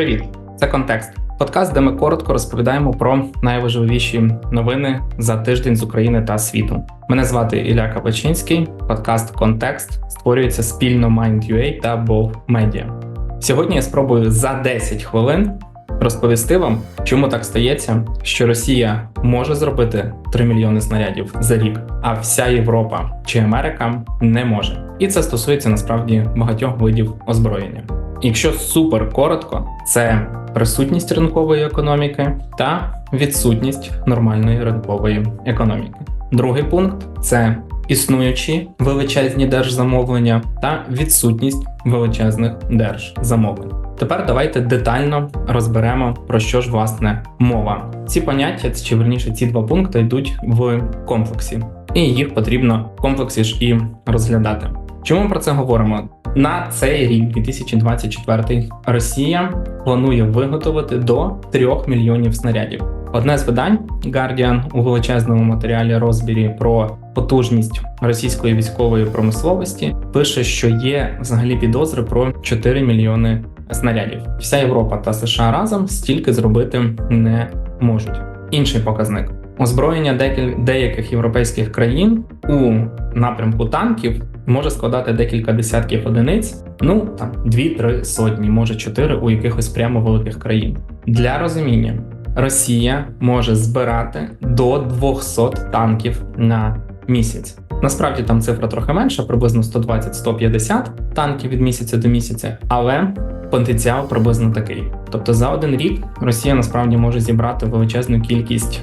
Привіт, це контекст. Подкаст, де ми коротко розповідаємо про найважливіші новини за тиждень з України та світу. Мене звати Ілля Капачинський. Подкаст Контекст створюється спільно Mind.ua та Bov Media. Сьогодні я спробую за 10 хвилин розповісти вам, чому так стається, що Росія може зробити 3 мільйони снарядів за рік, а вся Європа чи Америка не може. І це стосується насправді багатьох видів озброєння. Якщо супер коротко, це присутність ринкової економіки та відсутність нормальної ринкової економіки. Другий пункт це існуючі величезні держзамовлення та відсутність величезних держзамовлень. Тепер давайте детально розберемо про що ж власне мова. Ці поняття, чи верніше ці два пункти йдуть в комплексі, і їх потрібно в комплексі ж і розглядати. Чому ми про це говоримо? На цей рік, 2024, Росія планує виготовити до 3 мільйонів снарядів. Одне з видань Guardian у величезному матеріалі розбірі про потужність російської військової промисловості пише, що є взагалі підозри про 4 мільйони снарядів. Вся Європа та США разом стільки зробити не можуть. Інший показник. Озброєння деяких європейських країн у напрямку танків може складати декілька десятків одиниць, ну там дві-три сотні, може чотири у якихось прямо великих країн. Для розуміння, Росія може збирати до 200 танків на місяць. Насправді там цифра трохи менша, приблизно 120-150 танків від місяця до місяця, але потенціал приблизно такий. Тобто за один рік Росія насправді може зібрати величезну кількість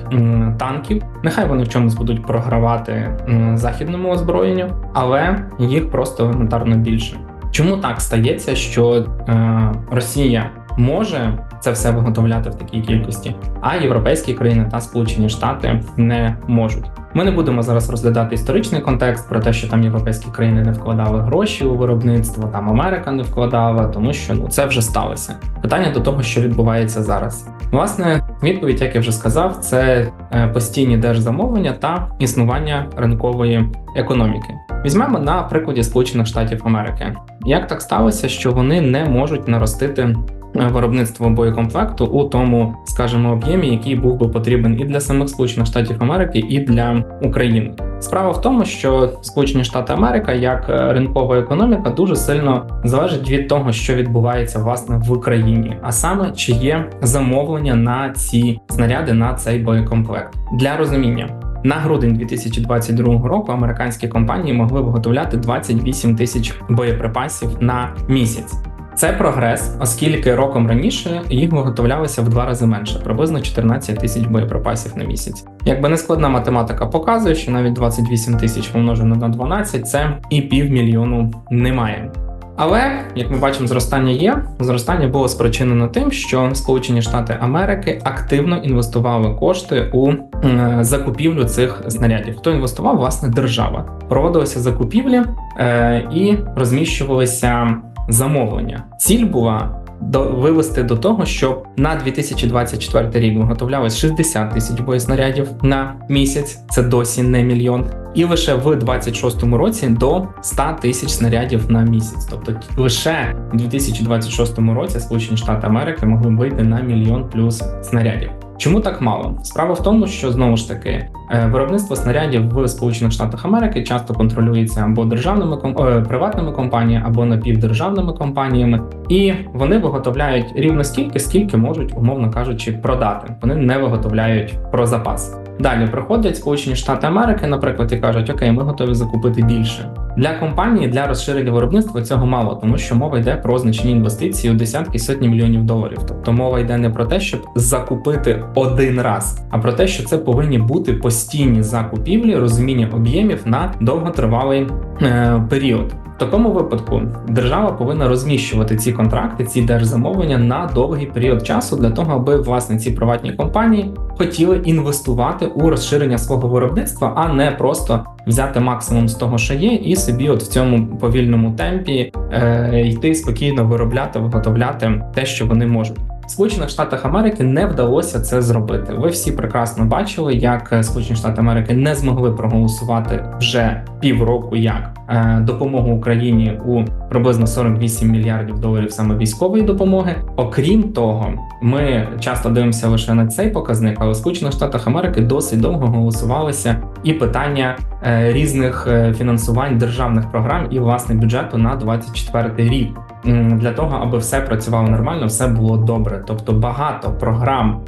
танків. Нехай вони в чомусь будуть програвати західному озброєнню, але їх просто елементарно більше. Чому так стається, що е, Росія може це все виготовляти в такій кількості, а європейські країни та Сполучені Штати не можуть. Ми не будемо зараз розглядати історичний контекст про те, що там європейські країни не вкладали гроші у виробництво, там Америка не вкладала, тому що ну це вже сталося. Питання до того, що відбувається зараз. Власне, відповідь, як я вже сказав, це е, постійні держзамовлення та існування ринкової економіки. Візьмемо на прикладі Сполучених Штатів Америки. Як так сталося, що вони не можуть наростити виробництво боєкомплекту у тому, скажімо, об'ємі, який був би потрібен і для самих Сполучених Штатів Америки, і для України. Справа в тому, що Сполучені Штати Америка як ринкова економіка дуже сильно залежить від того, що відбувається власне в Україні, а саме чи є замовлення на ці снаряди на цей боєкомплект для розуміння. На грудень 2022 року американські компанії могли виготовляти 28 тисяч боєприпасів на місяць. Це прогрес, оскільки роком раніше їх виготовлялося в два рази менше, приблизно 14 тисяч боєприпасів на місяць. Якби не складна математика показує, що навіть 28 тисяч помножено на 12 це і півмільйону немає. Але як ми бачимо, зростання є. Зростання було спричинено тим, що Сполучені Штати Америки активно інвестували кошти у е, закупівлю цих снарядів. Хто інвестував, власне, держава. Проводилися закупівлі е, і розміщувалися замовлення. Ціль була вивести до того, щоб на 2024 рік виготовлялось 60 тисяч боєснарядів на місяць. Це досі не мільйон. І лише в 26-му році до 100 тисяч снарядів на місяць. Тобто лише у 2026 році Сполучені Штати Америки могли вийти на мільйон плюс снарядів. Чому так мало? Справа в тому, що знову ж таки е, виробництво снарядів в Сполучених Штатах Америки часто контролюється або державними о, приватними компаніями, або напівдержавними компаніями, і вони виготовляють рівно стільки, скільки можуть, умовно кажучи, продати. Вони не виготовляють про запас. Далі приходять Сполучені Штати Америки, наприклад, і кажуть, окей, ми готові закупити більше. Для компанії для розширення виробництва цього мало, тому що мова йде про значні інвестиції у десятки сотні мільйонів доларів. Тобто мова йде не про те, щоб закупити один раз, а про те, що це повинні бути постійні закупівлі, розуміння об'ємів на довготривалий е, період. Такому випадку держава повинна розміщувати ці контракти, ці держзамовлення на довгий період часу для того, аби власне ці приватні компанії хотіли інвестувати у розширення свого виробництва, а не просто взяти максимум з того, що є, і собі, от в цьому повільному темпі, е, йти спокійно виробляти, виготовляти те, що вони можуть. Сполучених Штатах Америки не вдалося це зробити. Ви всі прекрасно бачили, як е, Сполучені Штати Америки не змогли проголосувати вже півроку як е, допомогу Україні у приблизно 48 мільярдів доларів саме військової допомоги. Окрім того, ми часто дивимося лише на цей показник, але Сполучених Штатах Америки досить довго голосувалися і питання е, різних фінансувань державних програм і власне бюджету на 24 рік. Для того аби все працювало нормально, все було добре. Тобто багато програм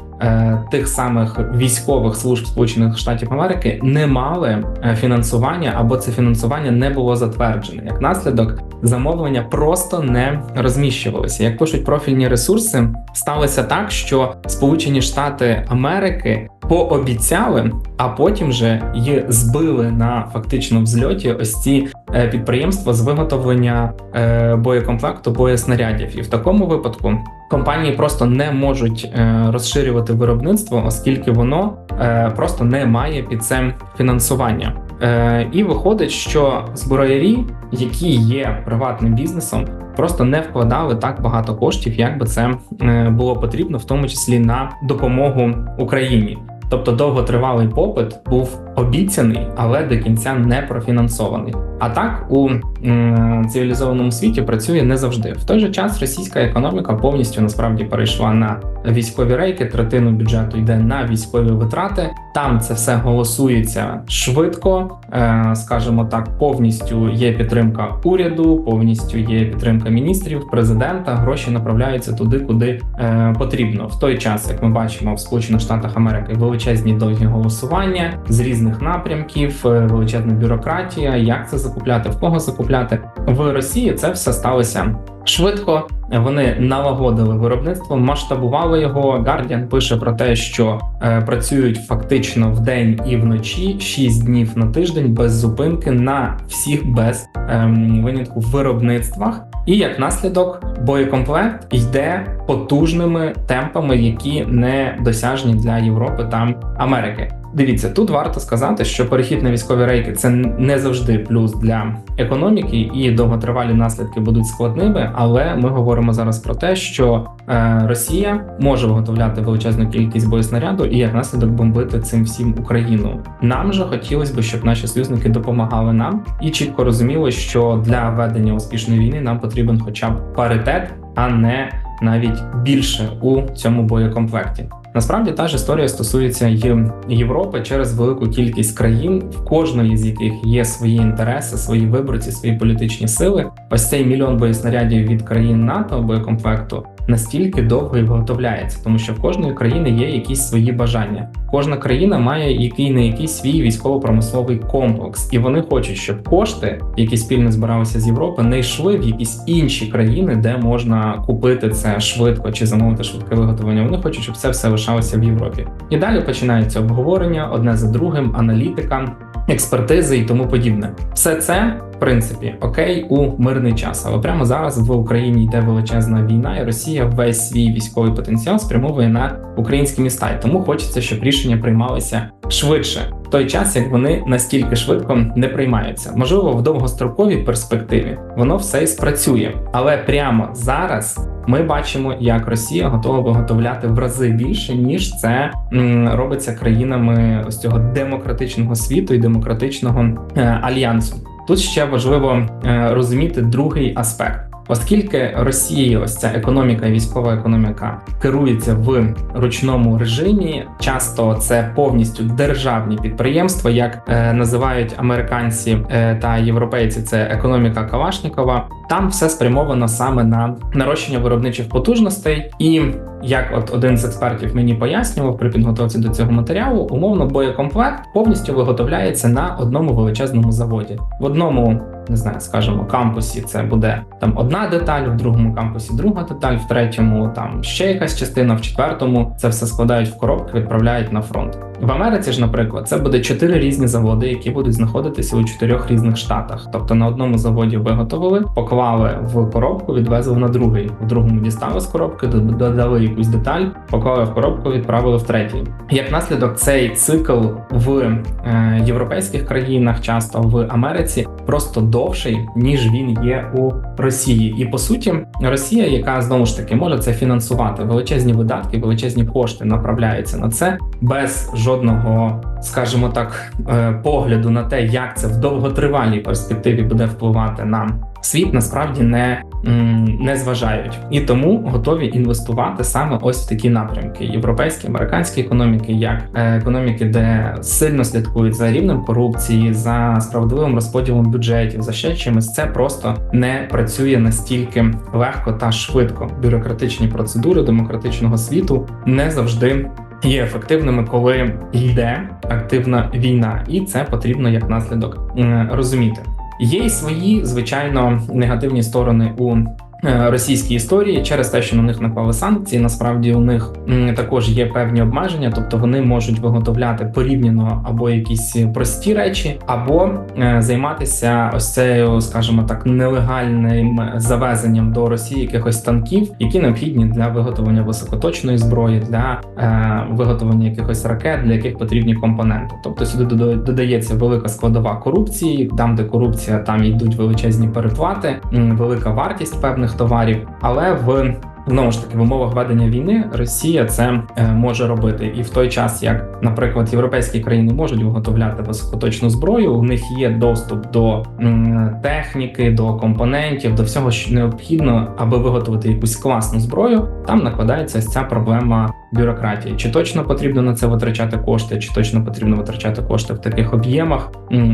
тих самих військових служб Сполучених Штатів Америки не мали е, фінансування або це фінансування не було затверджене. Як наслідок, замовлення просто не розміщувалися. Як пишуть профільні ресурси, сталося так, що Сполучені Штати Америки пообіцяли, а потім же її збили на фактично взльоті ось ці е, підприємства з виготовлення е, боєкомплекту боєснарядів. І в такому випадку компанії просто не можуть е, розширювати виробництво, оскільки воно е, просто не має під це фінансування. Е, І виходить, що зброярі, які є приватним бізнесом, просто не вкладали так багато коштів, як би це було потрібно, в тому числі на допомогу Україні. Тобто довготривалий попит був обіцяний, але до кінця не профінансований. А так у цивілізованому світі працює не завжди. В той же час російська економіка повністю насправді перейшла на військові рейки. Третину бюджету йде на військові витрати. Там це все голосується швидко, е, скажімо так, повністю є підтримка уряду, повністю є підтримка міністрів, президента. Гроші направляються туди, куди е, потрібно. В той час, як ми бачимо в Сполучених Штатах Америки, величезні довгі голосування з різних напрямків, е, величезна бюрократія. Як це закупляти, в кого закупляти в Росії? Це все сталося швидко. Вони налагодили виробництво, масштабували його. Guardian пише про те, що е, працюють фактично в день і вночі 6 днів на тиждень без зупинки на всіх без ем, винятку виробництвах. І як наслідок, боєкомплект йде потужними темпами, які не досяжні для Європи та Америки. Дивіться, тут варто сказати, що перехід на військові рейки це не завжди плюс для економіки, і довготривалі наслідки будуть складними. Але ми говоримо зараз про те, що е, Росія може виготовляти величезну кількість боєснаряду і як наслідок бомбити цим всім Україну. Нам же хотілося б, щоб наші союзники допомагали нам і чітко розуміли, що для ведення успішної війни нам потрібен хоча б паритет, а не навіть більше у цьому боєкомплекті. Насправді та ж історія стосується й Європи через велику кількість країн, в кожної з яких є свої інтереси, свої виборці, свої політичні сили. Ось цей мільйон боєснарядів від країн НАТО боєкомплекту настільки довго і виготовляється, тому що в кожної країни є якісь свої бажання. Кожна країна має який не який свій військово-промисловий комплекс, і вони хочуть, щоб кошти, які спільно збиралися з Європи, не йшли в якісь інші країни, де можна купити це швидко чи замовити швидке виготовлення. Вони хочуть, щоб це все лишалося в Європі. І далі починається обговорення одне за другим, аналітика, експертизи і тому подібне. Все це. Принципі, окей, у мирний час, але прямо зараз в Україні йде величезна війна, і Росія весь свій військовий потенціал спрямовує на українські міста. І тому хочеться, щоб рішення приймалися швидше, в той час як вони настільки швидко не приймаються. Можливо, в довгостроковій перспективі воно все і спрацює, але прямо зараз. Ми бачимо, як Росія готова виготовляти в рази більше ніж це робиться країнами ось цього демократичного світу і демократичного е, альянсу. Тут ще важливо е, розуміти другий аспект. Оскільки Росія, ось ця економіка, військова економіка керується в ручному режимі, часто це повністю державні підприємства, як е, називають американці е, та європейці, це економіка Калашнікова. Там все спрямовано саме на нарощення виробничих потужностей, і як от один з експертів мені пояснював при підготовці до цього матеріалу, умовно боєкомплект повністю виготовляється на одному величезному заводі. В одному не знаю, скажімо, кампусі це буде там одна деталь, в другому кампусі друга деталь, в третьому там ще якась частина, в четвертому це все складають в коробки, відправляють на фронт. В Америці ж, наприклад, це буде чотири різні заводи, які будуть знаходитися у чотирьох різних штатах. Тобто на одному заводі виготовили, поклали в коробку, відвезли на другий, в другому дістали з коробки, додали якусь деталь, поклали в коробку, відправили в третій. Як наслідок, цей цикл в е, європейських країнах, часто в Америці, просто довший ніж він є у Росії. І по суті, Росія, яка знову ж таки може це фінансувати, величезні видатки, величезні кошти направляються на це без жодного, скажімо так, е, погляду на те, як це в довготривалій перспективі буде впливати на світ, насправді не не зважають і тому готові інвестувати саме ось в такі напрямки: європейські, американські економіки, як е, економіки, де сильно слідкують за рівнем корупції, за справедливим розподілом бюджетів, за ще чимось. Це просто не працює настільки легко та швидко. Бюрократичні процедури демократичного світу не завжди. Є ефективними, коли йде активна війна, і це потрібно як наслідок розуміти. Є й свої звичайно негативні сторони у російській історії через те, що на них наклали санкції. Насправді у них також є певні обмеження, тобто вони можуть виготовляти порівняно або якісь прості речі, або е, займатися ось цею, скажімо так, нелегальним завезенням до Росії якихось танків, які необхідні для виготовлення високоточної зброї, для е, виготовлення якихось ракет, для яких потрібні компоненти. Тобто сюди додається велика складова корупції, там де корупція, там йдуть величезні переплати, велика вартість певних різних товарів, але в Знову ж таки, в умовах ведення війни Росія це е, може робити, і в той час, як, наприклад, європейські країни можуть виготовляти високоточну зброю, у них є доступ до техніки, до компонентів, до всього, що необхідно, аби виготовити якусь класну зброю. Там накладається ця проблема бюрократії. Чи точно потрібно на це витрачати кошти, чи точно потрібно витрачати кошти в таких об'ємах,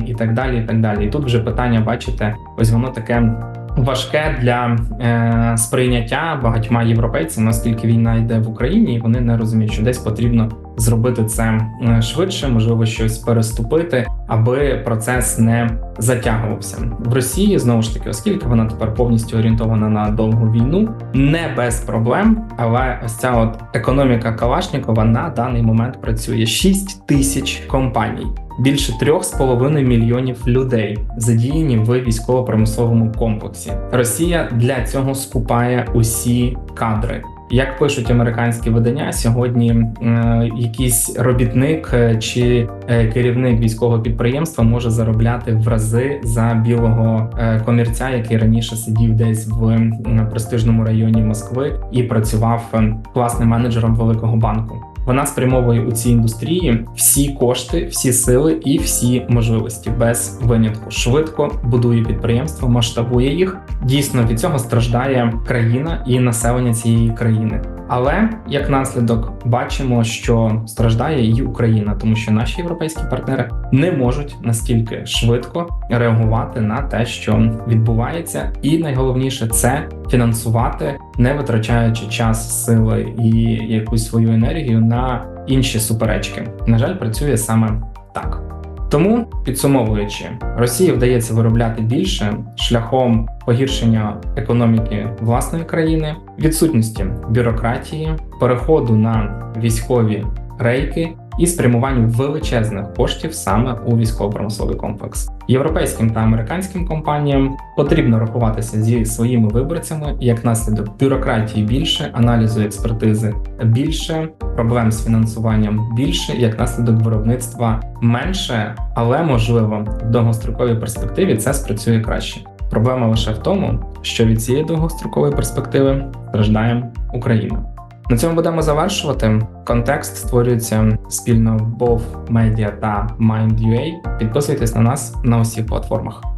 і так далі. І так далі. І тут вже питання, бачите, ось воно таке важке для е, сприйняття багатьма європейцями, оскільки війна йде в Україні, і вони не розуміють, що десь потрібно зробити це е, швидше, можливо, щось переступити, аби процес не затягувався в Росії. Знову ж таки, оскільки вона тепер повністю орієнтована на довгу війну, не без проблем. Але ось ця от економіка Калашнікова на даний момент працює 6 тисяч компаній. Більше 3,5 мільйонів людей задіяні в військово-промисловому комплексі. Росія для цього скупає усі кадри. Як пишуть американські видання, сьогодні е, якийсь робітник е, чи е, керівник військового підприємства може заробляти в рази за білого е, комірця, який раніше сидів десь в престижному районі Москви і працював класним менеджером великого банку. Вона спрямовує у цій індустрії всі кошти, всі сили і всі можливості без винятку. Швидко будує підприємство, масштабує їх. Дійсно від цього страждає країна і населення цієї країни. Але як наслідок бачимо, що страждає і Україна, тому що наші європейські партнери не можуть настільки швидко реагувати на те, що відбувається, і найголовніше це фінансувати, не витрачаючи час, сили і якусь свою енергію на інші суперечки. На жаль, працює саме так. Тому підсумовуючи, Росії вдається виробляти більше шляхом погіршення економіки власної країни, відсутності бюрократії, переходу на військові рейки і спрямуванню величезних коштів саме у військово-промисловий комплекс. Європейським та американським компаніям потрібно рахуватися зі своїми виборцями як наслідок бюрократії більше, аналізу експертизи більше, проблем з фінансуванням більше, як наслідок виробництва менше, але можливо в довгостроковій перспективі це спрацює краще. Проблема лише в тому, що від цієї довгострокової перспективи страждає Україна. На цьому будемо завершувати. Контекст створюється спільно Бов Media та Mind.ua. Підписуйтесь на нас на усіх платформах.